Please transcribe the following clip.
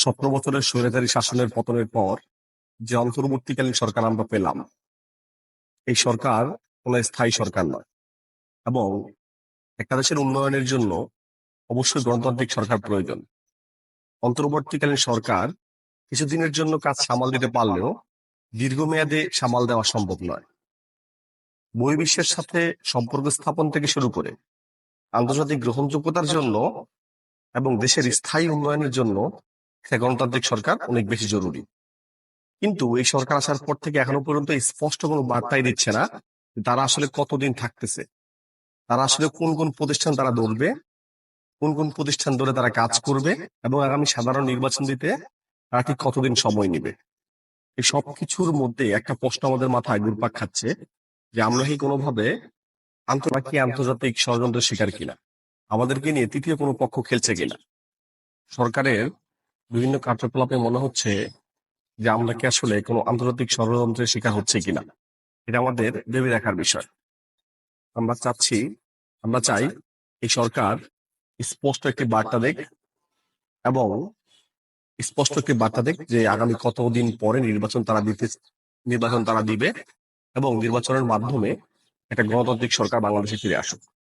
সতেরো বছরের স্বৈরাচারী শাসনের পতনের পর যে অন্তর্বর্তীকালীন সরকার আমরা পেলাম, এই সরকার কোন স্থায়ী সরকার নয় এবং একটা দেশের উন্নয়নের জন্য অবশ্যই গণতান্ত্রিক সরকার প্রয়োজন। অন্তর্বর্তীকালীন সরকার কিছুদিনের জন্য কাজ সামাল দিতে পারলেও দীর্ঘমেয়াদে সামাল দেওয়া সম্ভব নয়। বহির্বিশ্বের সাথে সম্পর্ক স্থাপন থেকে শুরু করে আন্তর্জাতিক গ্রহণযোগ্যতার জন্য এবং দেশের স্থায়ী উন্নয়নের জন্য একটা গণতান্ত্রিক সরকার, অনেক বেশি জরুরি। কিন্তু এই সরকার আসার পর থেকে এখনও পর্যন্ত স্পষ্ট কোনো বার্তাই দিচ্ছে না তারা আসলে কতদিন থাকতেছে। তারা আসলে কোন কোন প্রতিষ্ঠান তারা ধরবে, কোন কোন প্রতিষ্ঠান ধরে তারা কাজ করবে এবং আগামী সাধারণ নির্বাচন দিতে তারা ঠিক কতদিন সময় নিবে। এই সব কিছুর মধ্যে একটা প্রশ্ন আমাদের মাথায় ঘুরপাক খাচ্ছে যে আমরা কি কোনোভাবে আন্তর্জাতিক আন্তর্জাতিক ষড়যন্ত্রের শিকার কিনা? আমাদেরকে নিয়ে তৃতীয় কোনো পক্ষ খেলছে কিনা? সরকারের বিভিন্ন কার্যকলাপে মনে হচ্ছে যে আমরা কি আসলে কোনো আন্তর্জাতিক ষড়যন্ত্রের শিকার হচ্ছে কিনা? এটা আমাদের ভেবে দেখার বিষয়। আমরা চাচ্ছি, আমরা চাই এই সরকার স্পষ্ট একটি বার্তা দেখ এবং স্পষ্ট একটি বার্তা দেখ যে আগামী কতদিন পরে নির্বাচন তারা দিতে, নির্বাচন তারা দিবে এবং নির্বাচনের মাধ্যমে একটা গণতান্ত্রিক সরকার বাংলাদেশে ফিরে আসুক।